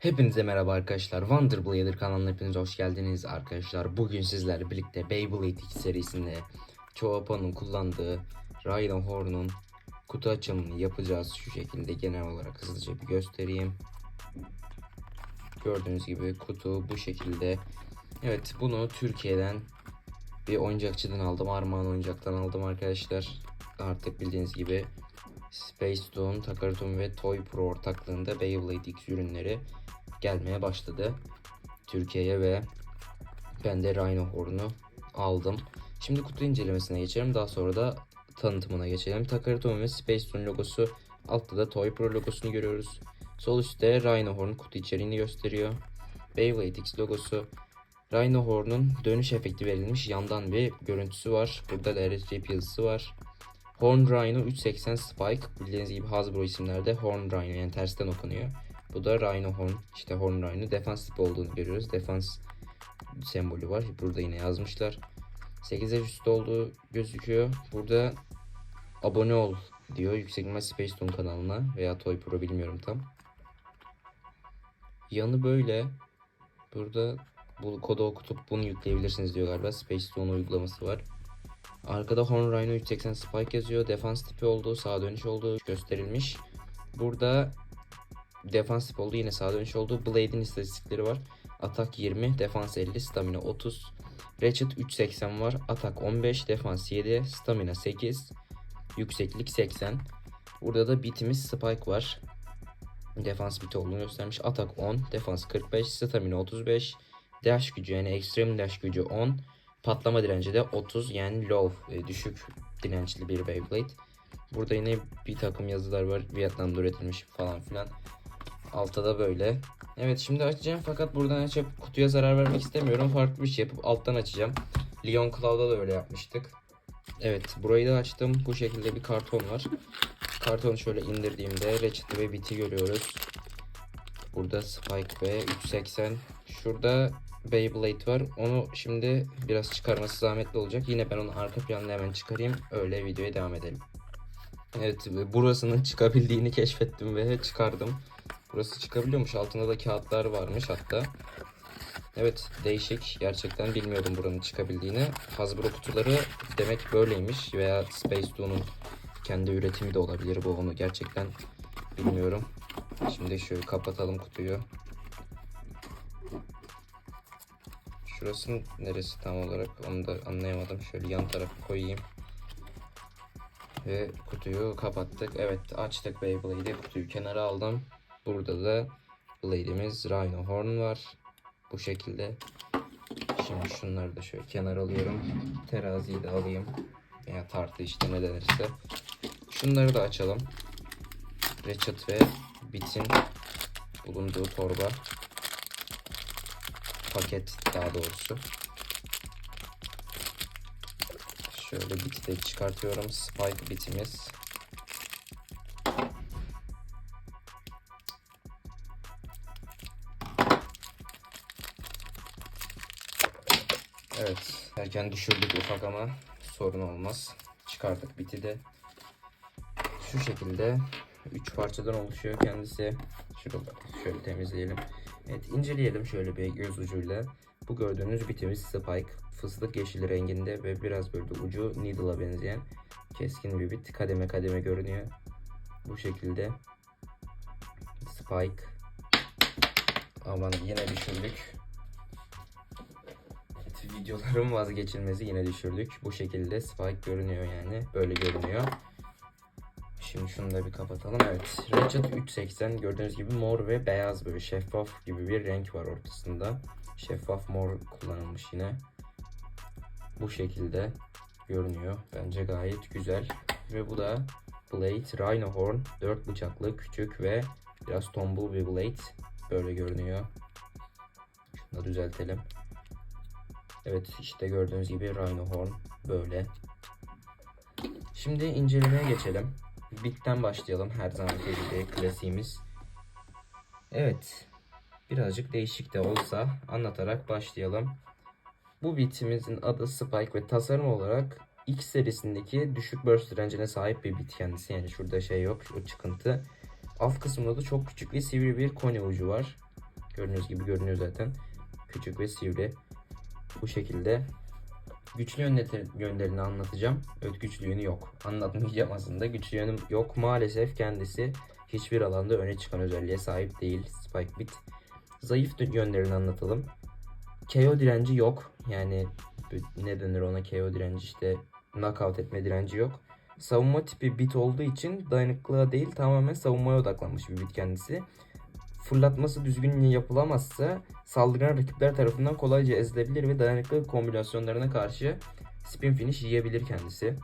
Hepinize merhaba arkadaşlar. Wonder Blader kanalına hepiniz hoş geldiniz arkadaşlar. Bugün sizlerle birlikte Beyblade 2 serisinde Choapa'nın kullandığı Rhino Horn'un kutu açılımını yapacağız. Şu şekilde genel olarak hızlıca bir göstereyim. Gördüğünüz gibi kutu bu şekilde. Evet bunu Türkiye'den bir oyuncakçıdan aldım. Armağan oyuncaktan aldım arkadaşlar. Artık bildiğiniz gibi Space Stone, Takaratom ve Toy Pro ortaklığında Beyblade X ürünleri gelmeye başladı Türkiye'ye ve ben de Rhino Horn'u aldım. Şimdi kutu incelemesine geçelim. Daha sonra da tanıtımına geçelim. Takaratom ve Space Stone logosu. Altta da Toy Pro logosunu görüyoruz. Sol üstte Rhino Horn kutu içeriğini gösteriyor. Beyblade X logosu. Rhino Horn'un dönüş efekti verilmiş yandan bir görüntüsü var. Burada da RSJP yazısı var. Horn Rhino 380 Spike. Bildiğiniz gibi Hasbro isimlerde Horn Rhino yani tersten okunuyor. Bu da Rhino Horn. işte Horn Rhino. Defans tipi olduğunu görüyoruz. Defans sembolü var. Burada yine yazmışlar. 8 yaş üstü olduğu gözüküyor. Burada abone ol diyor. İhtimal Space Tune kanalına veya Toy Pro bilmiyorum tam. Yanı böyle. Burada bu kodu okutup bunu yükleyebilirsiniz diyor galiba. Space Tune uygulaması var. Arkada Horn Rhino 380 Spike yazıyor. Defans tipi olduğu, sağa dönüş olduğu gösterilmiş. Burada defans tipi olduğu yine sağa dönüş olduğu. Blade'in istatistikleri var. Atak 20, defans 50, stamina 30. Ratchet 380 var. Atak 15, defans 7, stamina 8, yükseklik 80. Burada da bitimiz Spike var. Defans biti olduğunu göstermiş. Atak 10, defans 45, stamina 35, dash gücü yani extreme dash gücü 10, patlama direnci de 30 yani low e, düşük dirençli bir Beyblade. Burada yine bir takım yazılar var. Vietnam'da üretilmiş falan filan. Altta da böyle. Evet şimdi açacağım fakat buradan açıp kutuya zarar vermek istemiyorum. Farklı bir şey yapıp alttan açacağım. Leon Cloud'da da öyle yapmıştık. Evet burayı da açtım. Bu şekilde bir karton var. Kartonu şöyle indirdiğimde Ratchet ve Bit'i görüyoruz. Burada Spike ve 380. Şurada Beyblade var. Onu şimdi biraz çıkarması zahmetli olacak. Yine ben onu arka planına hemen çıkarayım. Öyle videoya devam edelim. Evet burasının çıkabildiğini keşfettim ve çıkardım. Burası çıkabiliyormuş. Altında da kağıtlar varmış hatta. Evet değişik. Gerçekten bilmiyordum buranın çıkabildiğini. Hasbro kutuları demek böyleymiş. Veya Space Toon'un kendi üretimi de olabilir bu onu gerçekten bilmiyorum. Şimdi şöyle kapatalım kutuyu. Şurası neresi tam olarak onu da anlayamadım. Şöyle yan tarafa koyayım. Ve kutuyu kapattık. Evet açtık Beyblade'i. Kutuyu kenara aldım. Burada da Blade'imiz Rhino Horn var. Bu şekilde. Şimdi şunları da şöyle kenara alıyorum. Teraziyi de alayım. Veya tartı işte ne denirse. Şunları da açalım. Ratchet ve Bit'in bulunduğu torba. Paket daha doğrusu. Şöyle biti de çıkartıyorum. Spike bitimiz. Evet. Erken düşürdük ufak ama sorun olmaz. Çıkardık biti de. Şu şekilde 3 parçadan oluşuyor kendisi. Şurada şöyle temizleyelim. Evet inceleyelim şöyle bir göz ucuyla. Bu gördüğünüz bitimiz Spike. Fıstık yeşili renginde ve biraz böyle ucu Needle'a benzeyen keskin bir bit. Kademe kademe görünüyor. Bu şekilde. Spike. Aman yine düşürdük. Evet, videoların vazgeçilmezi yine düşürdük. Bu şekilde Spike görünüyor yani. Böyle görünüyor. Şimdi şunu da bir kapatalım. Evet. Ratchet 380 gördüğünüz gibi mor ve beyaz böyle şeffaf gibi bir renk var ortasında. Şeffaf mor kullanılmış yine. Bu şekilde görünüyor. Bence gayet güzel. Ve bu da Blade Rhino Horn. 4 bıçaklı küçük ve biraz tombul bir blade. Böyle görünüyor. Şunu da düzeltelim. Evet işte gördüğünüz gibi Rhino Horn böyle. Şimdi incelemeye geçelim. Bit'ten başlayalım her zamanki gibi klasiğimiz. Evet. Birazcık değişik de olsa anlatarak başlayalım. Bu bitimizin adı Spike ve tasarım olarak X serisindeki düşük burst direncine sahip bir bit kendisi. Yani şurada şey yok, o çıkıntı. Alt kısmında da çok küçük bir sivri bir koni ucu var. Gördüğünüz gibi görünüyor zaten. Küçük ve sivri. Bu şekilde. Güçlü yönleri, yönlerini anlatacağım. Evet güçlü yönü yok. Anlatmayacağım aslında. Güçlü yönü yok. Maalesef kendisi hiçbir alanda öne çıkan özelliğe sahip değil. Spike Bit. Zayıf yönlerini anlatalım. KO direnci yok. Yani ne denir ona KO direnci işte knockout etme direnci yok. Savunma tipi bit olduğu için dayanıklılığa değil tamamen savunmaya odaklanmış bir bit kendisi. Fırlatması düzgün yapılamazsa saldıran rakipler tarafından kolayca ezilebilir ve dayanıklılık kombinasyonlarına karşı spin finish yiyebilir kendisi.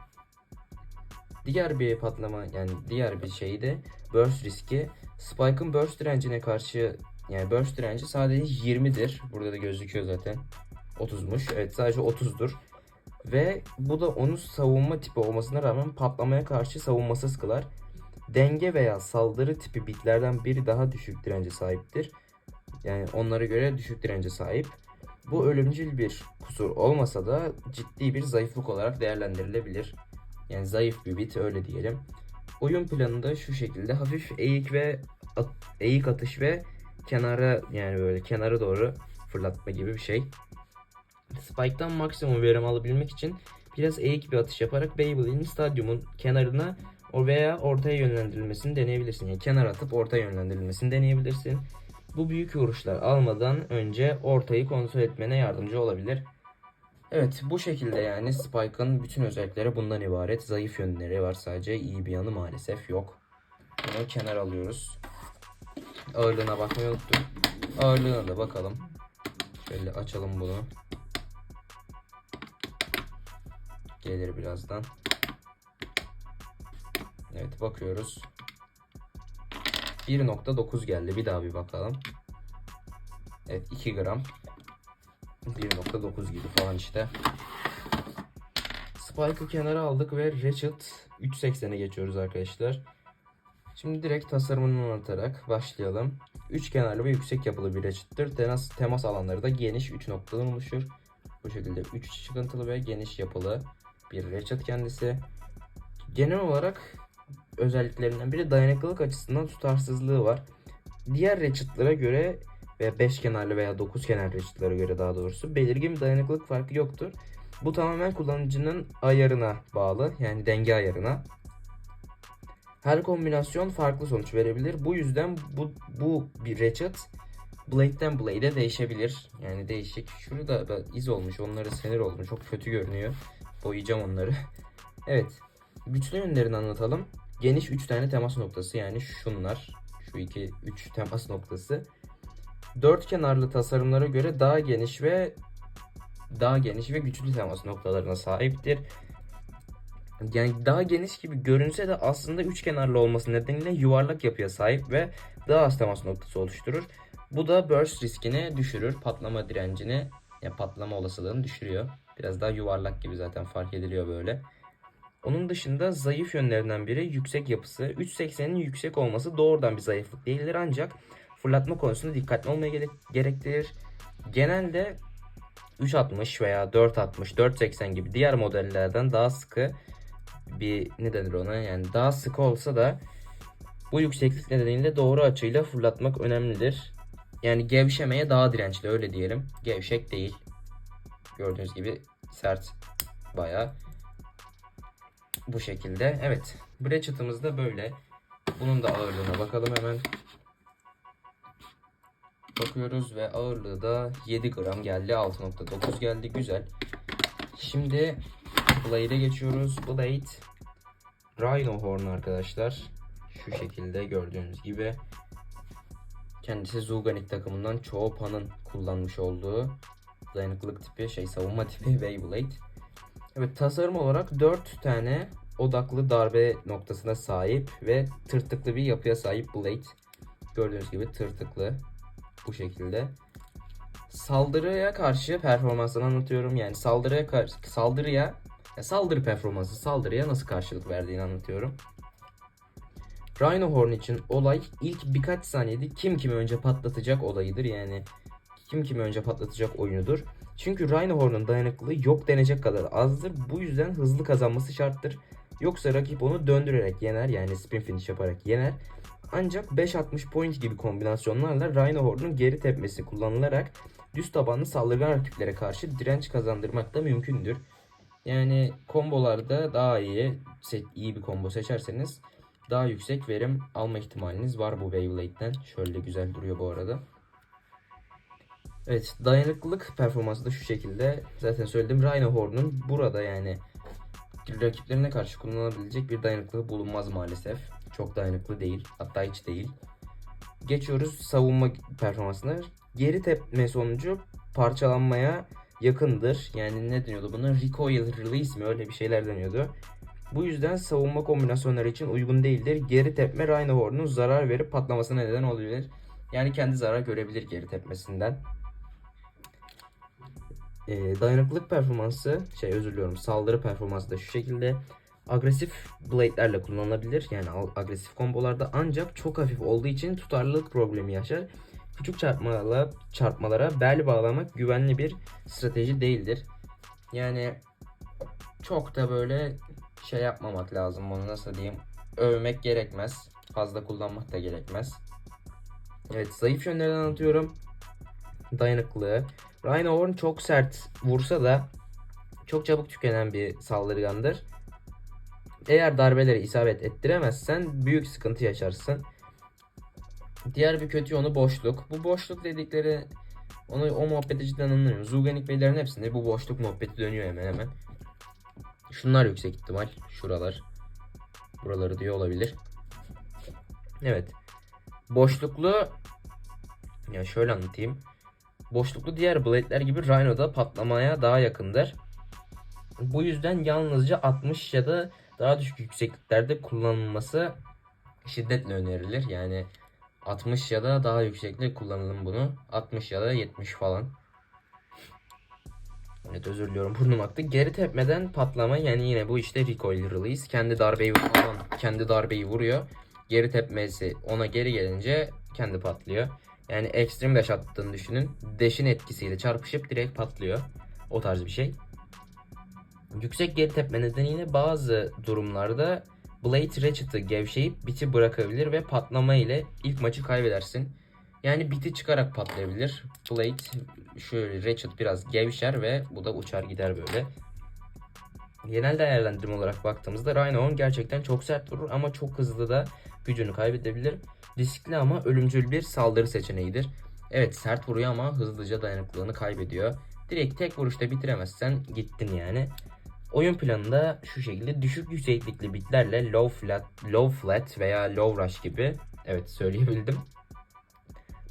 Diğer bir patlama yani diğer bir şey de burst riski. Spike'ın burst direncine karşı yani burst direnci sadece 20'dir. Burada da gözüküyor zaten. 30'muş. Evet sadece 30'dur. Ve bu da onun savunma tipi olmasına rağmen patlamaya karşı savunmasız kılar. Denge veya saldırı tipi bitlerden biri daha düşük dirence sahiptir. Yani onlara göre düşük dirence sahip. Bu ölümcül bir kusur olmasa da ciddi bir zayıflık olarak değerlendirilebilir. Yani zayıf bir bit öyle diyelim. Oyun planında şu şekilde hafif eğik ve at, eğik atış ve kenara yani böyle kenara doğru fırlatma gibi bir şey. Spike'dan maksimum verim alabilmek için biraz eğik bir atış yaparak Beyblade'in stadyumun kenarına o veya ortaya yönlendirilmesini deneyebilirsin. Yani kenar atıp ortaya yönlendirilmesini deneyebilirsin. Bu büyük vuruşlar almadan önce ortayı kontrol etmene yardımcı olabilir. Evet bu şekilde yani Spike'ın bütün özellikleri bundan ibaret. Zayıf yönleri var sadece iyi bir yanı maalesef yok. Bunu kenar alıyoruz. Ağırlığına bakmayı unuttum. Ağırlığına da bakalım. Şöyle açalım bunu. Gelir birazdan. Bakıyoruz. 1.9 geldi. Bir daha bir bakalım. Evet 2 gram. 1.9 gibi falan işte. Spike'ı kenara aldık ve Ratchet 3.80'e geçiyoruz arkadaşlar. Şimdi direkt tasarımını anlatarak başlayalım. Üç kenarlı ve yüksek yapılı bir Ratchet'tir. Temas, temas alanları da geniş 3 noktadan oluşur. Bu şekilde 3 çıkıntılı ve geniş yapılı bir Ratchet kendisi. Genel olarak özelliklerinden biri dayanıklılık açısından tutarsızlığı var. Diğer Ratchet'lara göre veya 5 kenarlı veya 9 kenarlı Ratchet'lara göre daha doğrusu belirgin bir dayanıklılık farkı yoktur. Bu tamamen kullanıcının ayarına bağlı yani denge ayarına. Her kombinasyon farklı sonuç verebilir. Bu yüzden bu, bu bir Ratchet Blade'den Blade'e değişebilir. Yani değişik. Şurada da iz olmuş. Onları sinir olmuş. Çok kötü görünüyor. Boyayacağım onları. evet. Güçlü yönlerini anlatalım. Geniş 3 tane temas noktası yani şunlar. Şu iki 3 temas noktası. Dört kenarlı tasarımlara göre daha geniş ve daha geniş ve güçlü temas noktalarına sahiptir. Yani daha geniş gibi görünse de aslında üç kenarlı olması nedeniyle yuvarlak yapıya sahip ve daha az temas noktası oluşturur. Bu da burst riskini düşürür. Patlama direncini, ya patlama olasılığını düşürüyor. Biraz daha yuvarlak gibi zaten fark ediliyor böyle. Onun dışında zayıf yönlerinden biri yüksek yapısı. 3.80'in yüksek olması doğrudan bir zayıflık değildir ancak fırlatma konusunda dikkatli olmaya gerektirir. Genelde 3.60 veya 4.60, 4.80 gibi diğer modellerden daha sıkı bir ne denir ona yani daha sıkı olsa da bu yükseklik nedeniyle doğru açıyla fırlatmak önemlidir. Yani gevşemeye daha dirençli öyle diyelim. Gevşek değil. Gördüğünüz gibi sert bayağı. Bu şekilde. Evet. Ratchet'ımız da böyle. Bunun da ağırlığına bakalım hemen. Bakıyoruz ve ağırlığı da 7 gram geldi. 6.9 geldi. Güzel. Şimdi Blade'e geçiyoruz. Blade Rhino Horn arkadaşlar. Şu şekilde gördüğünüz gibi. Kendisi Zulganik takımından Choopa'nın kullanmış olduğu dayanıklılık tipi, şey savunma tipi Beyblade. Evet tasarım olarak 4 tane odaklı darbe noktasına sahip ve tırtıklı bir yapıya sahip Blade. Gördüğünüz gibi tırtıklı bu şekilde. Saldırıya karşı performansını anlatıyorum. Yani saldırıya karşı saldırıya ya saldırı performansı saldırıya nasıl karşılık verdiğini anlatıyorum. Rhino Horn için olay ilk birkaç saniyede kim kimi önce patlatacak olayıdır. Yani kim kimi önce patlatacak oyunudur. Çünkü Rhino Horn'un dayanıklılığı yok denecek kadar azdır. Bu yüzden hızlı kazanması şarttır. Yoksa rakip onu döndürerek yener yani spin finish yaparak yener. Ancak 5-60 point gibi kombinasyonlarla Rhino Horde'un geri tepmesi kullanılarak düz tabanlı saldırgan rakiplere karşı direnç kazandırmak da mümkündür. Yani kombolarda daha iyi, iyi bir combo seçerseniz daha yüksek verim alma ihtimaliniz var bu Beyblade'den. Şöyle güzel duruyor bu arada. Evet dayanıklılık performansı da şu şekilde. Zaten söyledim Rhino Horde'un burada yani rakiplerine karşı kullanılabilecek bir dayanıklılığı bulunmaz maalesef. Çok dayanıklı değil. Hatta hiç değil. Geçiyoruz savunma performansına. Geri tepme sonucu parçalanmaya yakındır. Yani ne deniyordu buna? Recoil release mi? Öyle bir şeyler deniyordu. Bu yüzden savunma kombinasyonları için uygun değildir. Geri tepme Rhino Horn'un zarar verip patlamasına neden olabilir. Yani kendi zarar görebilir geri tepmesinden. Ee, dayanıklılık performansı, şey özür diliyorum, saldırı performansı da şu şekilde. Agresif blade'lerle kullanılabilir. Yani agresif kombolarda ancak çok hafif olduğu için tutarlılık problemi yaşar. Küçük çarpmalara, çarpmalara bel bağlamak güvenli bir strateji değildir. Yani çok da böyle şey yapmamak lazım bunu nasıl diyeyim. Övmek gerekmez. Fazla kullanmak da gerekmez. Evet zayıf yönlerini anlatıyorum. Dayanıklılığı. Rhino Horn çok sert vursa da çok çabuk tükenen bir saldırgandır. Eğer darbeleri isabet ettiremezsen büyük sıkıntı yaşarsın. Diğer bir kötü yönü boşluk. Bu boşluk dedikleri onu o muhabbeti cidden anlamıyorum. Zuganik beylerin hepsinde bu boşluk muhabbeti dönüyor hemen hemen. Şunlar yüksek ihtimal. Şuralar. Buraları diyor olabilir. Evet. Boşluklu ya şöyle anlatayım. Boşluklu diğer blade'ler gibi Rhino'da patlamaya daha yakındır. Bu yüzden yalnızca 60 ya da daha düşük yüksekliklerde kullanılması şiddetle önerilir. Yani 60 ya da daha yüksekte kullanalım bunu. 60 ya da 70 falan. Evet özür diliyorum burnum aktı. Geri tepmeden patlama yani yine bu işte recoil release. Kendi darbeyi falan kendi darbeyi vuruyor. Geri tepmesi ona geri gelince kendi patlıyor. Yani ekstrem dash attığını düşünün. Dash'in etkisiyle çarpışıp direkt patlıyor. O tarz bir şey. Yüksek geri tepme nedeniyle bazı durumlarda Blade Ratchet'ı gevşeyip biti bırakabilir ve patlama ile ilk maçı kaybedersin. Yani biti çıkarak patlayabilir. Blade şöyle Ratchet biraz gevşer ve bu da uçar gider böyle. Genel değerlendirme olarak baktığımızda Rhino gerçekten çok sert vurur ama çok hızlı da gücünü kaybedebilir. Riskli ama ölümcül bir saldırı seçeneğidir. Evet sert vuruyor ama hızlıca dayanıklılığını kaybediyor. Direkt tek vuruşta bitiremezsen gittin yani. Oyun planında şu şekilde düşük yükseklikli bitlerle low flat, low flat veya low rush gibi evet söyleyebildim.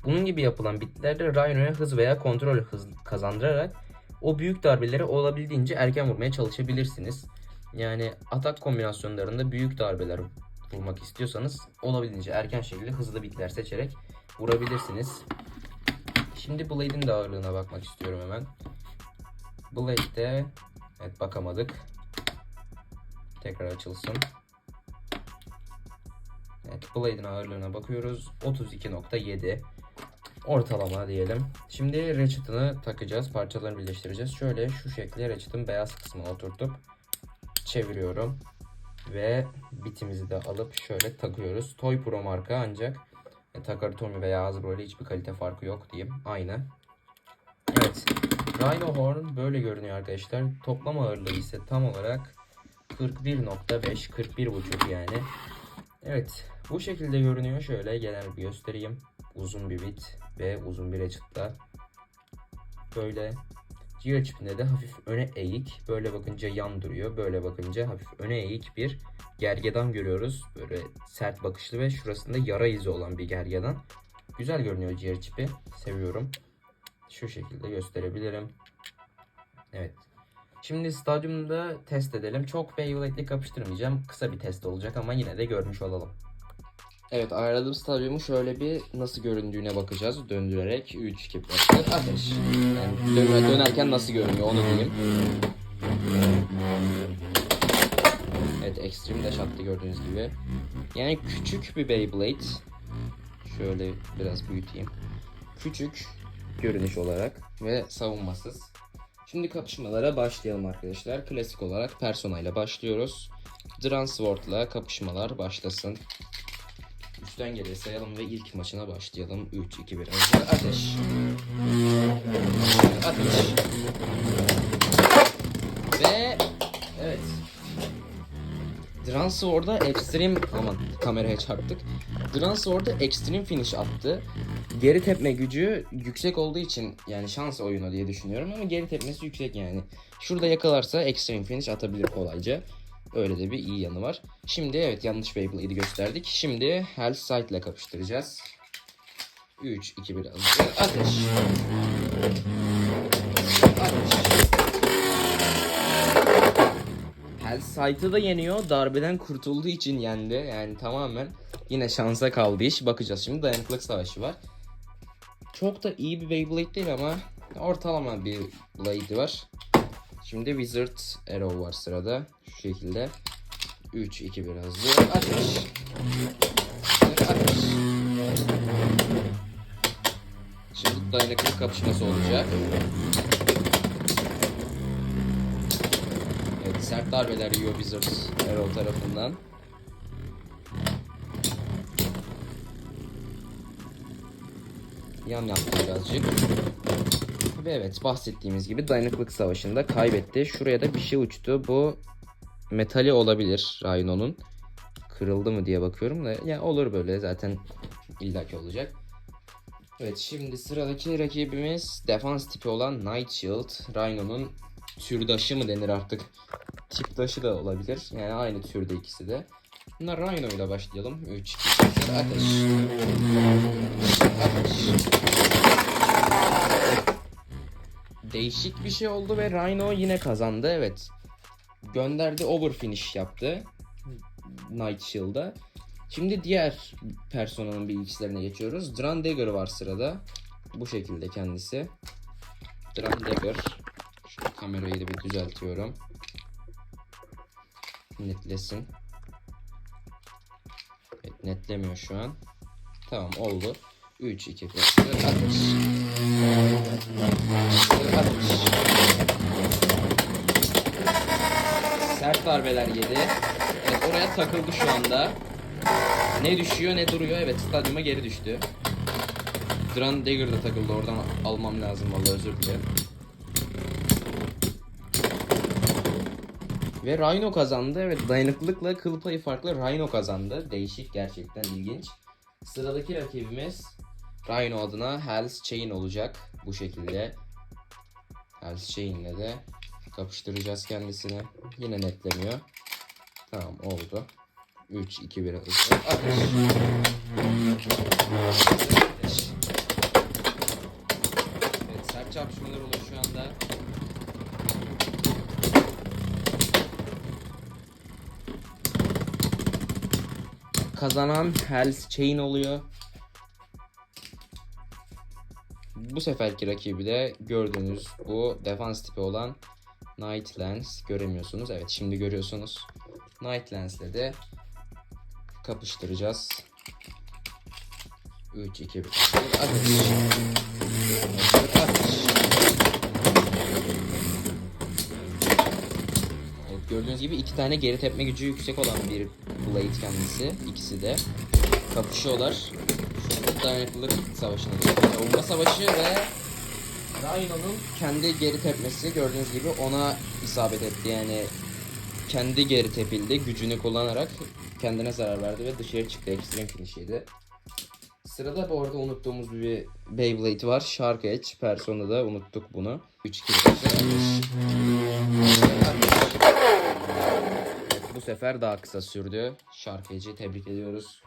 Bunun gibi yapılan bitlerde Rhino'ya hız veya kontrol hız kazandırarak o büyük darbeleri olabildiğince erken vurmaya çalışabilirsiniz. Yani atak kombinasyonlarında büyük darbeler vurmak istiyorsanız olabildiğince erken şekilde hızlı bitler seçerek vurabilirsiniz. Şimdi Blade'in de ağırlığına bakmak istiyorum hemen. Blade'de evet bakamadık. Tekrar açılsın. Evet Blade'in ağırlığına bakıyoruz. 32.7 ortalama diyelim. Şimdi Ratchet'ını takacağız. Parçalarını birleştireceğiz. Şöyle şu şekilde Ratchet'ın beyaz kısmını oturtup çeviriyorum. Ve bitimizi de alıp şöyle takıyoruz. Toy Pro marka ancak e, Takara Tomy veya Hasbro ile hiçbir kalite farkı yok diyeyim. Aynı. Evet. Rhino Horn böyle görünüyor arkadaşlar. Toplam ağırlığı ise tam olarak 41.5 41.5 yani. Evet. Bu şekilde görünüyor. Şöyle genel bir göstereyim. Uzun bir bit ve uzun bir açıkla. Böyle Geo çipinde de hafif öne eğik. Böyle bakınca yan duruyor. Böyle bakınca hafif öne eğik bir gergedan görüyoruz. Böyle sert bakışlı ve şurasında yara izi olan bir gergedan. Güzel görünüyor ciğer çipi. Seviyorum. Şu şekilde gösterebilirim. Evet. Şimdi stadyumda test edelim. Çok Beyblade'li kapıştırmayacağım. Kısa bir test olacak ama yine de görmüş olalım. Evet ayarladığım stadyumu şöyle bir nasıl göründüğüne bakacağız. Döndürerek 3 2 1 ateş. Yani dön- dönerken nasıl görünüyor onu diyeyim. Evet Extreme Dash attı gördüğünüz gibi. Yani küçük bir Beyblade. Şöyle biraz büyüteyim. Küçük görünüş olarak ve savunmasız. Şimdi kapışmalara başlayalım arkadaşlar. Klasik olarak Persona ile başlıyoruz. Dransword'la kapışmalar başlasın. 3'ten geriye sayalım ve ilk maçına başlayalım. 3, 2, 1. Hazır. Ateş. Ateş. Ve evet. Dransworda Extreme aman kameraya çarptık. Dransworda Extreme Finish attı. Geri tepme gücü yüksek olduğu için yani şans oyunu diye düşünüyorum ama geri tepmesi yüksek yani. Şurada yakalarsa Extreme Finish atabilir kolayca. Öyle de bir iyi yanı var. Şimdi evet yanlış Beyblade'i gösterdik. Şimdi Health Sight ile kapıştıracağız. 3, 2, 1 hazır. Ateş. Ateş. Hellsight'ı da yeniyor. Darbeden kurtulduğu için yendi. Yani tamamen yine şansa kaldı iş. Bakacağız şimdi. Dayanıklık savaşı var. Çok da iyi bir Beyblade değil ama ortalama bir blade var. Şimdi Wizard Arrow var sırada. Şu şekilde. 3, 2, 1 hazır. Ateş. Ateş. Şimdi dayanıklılık kapışması olacak. Evet, sert darbeler yiyor Wizard Arrow tarafından. Yan yaptı birazcık. Ve evet bahsettiğimiz gibi dayanıklık savaşında kaybetti. Şuraya da bir şey uçtu. Bu metali olabilir Rhino'nun. Kırıldı mı diye bakıyorum da ya olur böyle zaten illaki olacak. Evet şimdi sıradaki rakibimiz defans tipi olan Night Shield. Rhino'nun türdaşı mı denir artık? Tipdaşı da olabilir. Yani aynı türde ikisi de. Bunlar Rhino ile başlayalım. 3, 2, 1, ateş. Ateş. değişik bir şey oldu ve Rhino yine kazandı evet. Gönderdi over finish yaptı. Night Shield'a. Şimdi diğer personanın bilgisayarına geçiyoruz. Dran Dagger var sırada. Bu şekilde kendisi. Dran Dagger. Şu kamerayı da bir düzeltiyorum. Netlesin. Evet, netlemiyor şu an. Tamam oldu. 3, 2, 1, 0, Sert darbeler yedi. Evet oraya takıldı şu anda. Ne düşüyor ne duruyor. Evet stadyuma geri düştü. Dran Dagger da takıldı. Oradan almam lazım vallahi özür dilerim. Ve Rhino kazandı. Evet dayanıklılıkla kıl payı farklı Rhino kazandı. Değişik gerçekten ilginç. Sıradaki rakibimiz Rhino adına Hell's Chain olacak. Bu şekilde. Hell's Chain'le de kapıştıracağız kendisini. Yine netlemiyor. Tamam oldu. 3, 2, 1 ateş. Ateş. Evet sert çarpışmalar oluyor şu anda. Kazanan Hell's Chain oluyor. Bu seferki rakibi de gördüğünüz bu defans tipi olan Night Lens göremiyorsunuz. Evet şimdi görüyorsunuz. Night Lens'le de kapıştıracağız. 3 2 1 Ateş. Ateş. Evet, gördüğünüz gibi iki tane geri tepme gücü yüksek olan bir Blade kendisi. İkisi de kapışıyorlar. Dayanıklılık savaşına giriyor. Savunma savaşı ve Rhino'nun kendi geri tepmesi gördüğünüz gibi ona isabet etti. Yani kendi geri tepildi gücünü kullanarak kendine zarar verdi ve dışarı çıktı. Extreme finish yedi. Sırada bu arada unuttuğumuz bir Beyblade var. Shark Edge. Persona'da unuttuk bunu. 3 2 Bu sefer daha kısa sürdü. Shark Edge'i tebrik ediyoruz.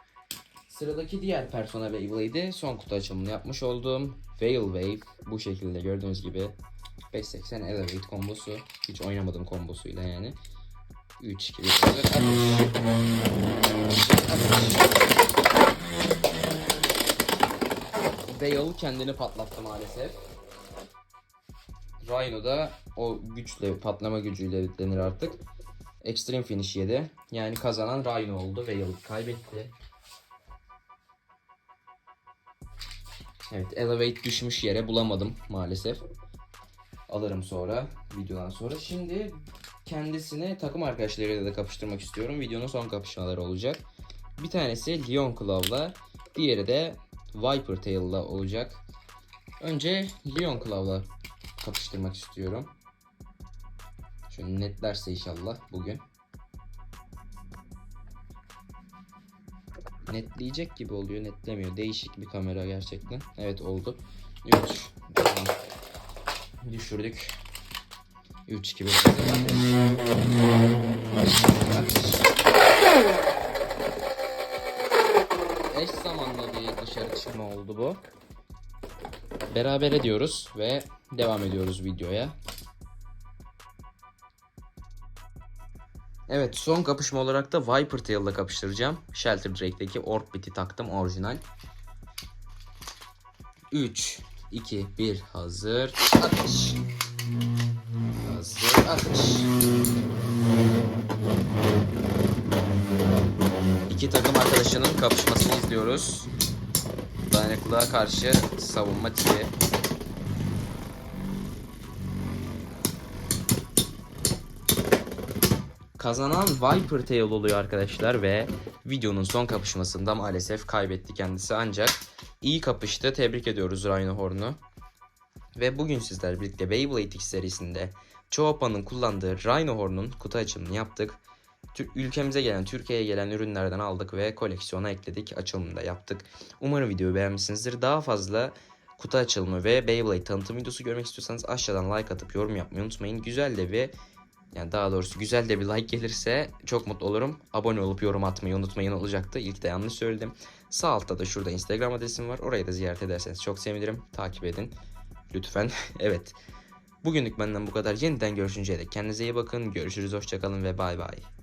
Sıradaki diğer Persona Beyblade'i son kutu açılımını yapmış olduğum Veil Wave. Bu şekilde gördüğünüz gibi 580 Elevate kombosu. Hiç oynamadım kombosuyla yani. 3 2 1 Ateş. Veil kendini patlattı maalesef. Rhino da o güçle, patlama gücüyle denir artık. Extreme finish yedi. Yani kazanan Rhino oldu. Veil kaybetti. Evet, Elevate düşmüş yere bulamadım maalesef. Alırım sonra, videodan sonra. Şimdi kendisini takım arkadaşlarıyla da kapıştırmak istiyorum. Videonun son kapışmaları olacak. Bir tanesi Leon Claw'la, diğeri de Viper Tail'la olacak. Önce Leon Claw'la kapıştırmak istiyorum. Şöyle netlerse inşallah bugün. Netleyecek gibi oluyor, netlemiyor. Değişik bir kamera gerçekten. Evet oldu. 3 Tamam. Düşürdük. 3 2 1 Eş zamanlı bir dışarı çıkma oldu bu. Beraber ediyoruz ve devam ediyoruz videoya. Evet son kapışma olarak da Viper Tail'la kapıştıracağım. Shelter Drake'deki Orbit'i taktım orijinal. 3, 2, 1 hazır. Atış. Hazır atış. İki takım arkadaşının kapışmasını izliyoruz. Dayanıklılığa karşı savunma tipi. Kazanan Viper Tail oluyor arkadaşlar ve videonun son kapışmasında maalesef kaybetti kendisi ancak iyi kapıştı. Tebrik ediyoruz Rhino Horn'u. Ve bugün sizler birlikte Beyblade X serisinde Choopa'nın kullandığı Rhino Horn'un kutu açılımını yaptık. Ülkemize gelen, Türkiye'ye gelen ürünlerden aldık ve koleksiyona ekledik. Açılımını da yaptık. Umarım videoyu beğenmişsinizdir. Daha fazla kutu açılımı ve Beyblade tanıtım videosu görmek istiyorsanız aşağıdan like atıp yorum yapmayı unutmayın. Güzel de bir yani daha doğrusu güzel de bir like gelirse çok mutlu olurum. Abone olup yorum atmayı unutmayın olacaktı. İlk de yanlış söyledim. Sağ altta da şurada Instagram adresim var. Orayı da ziyaret ederseniz çok sevinirim. Takip edin. Lütfen. evet. Bugünlük benden bu kadar. Yeniden görüşünceye dek kendinize iyi bakın. Görüşürüz. Hoşçakalın ve bay bay.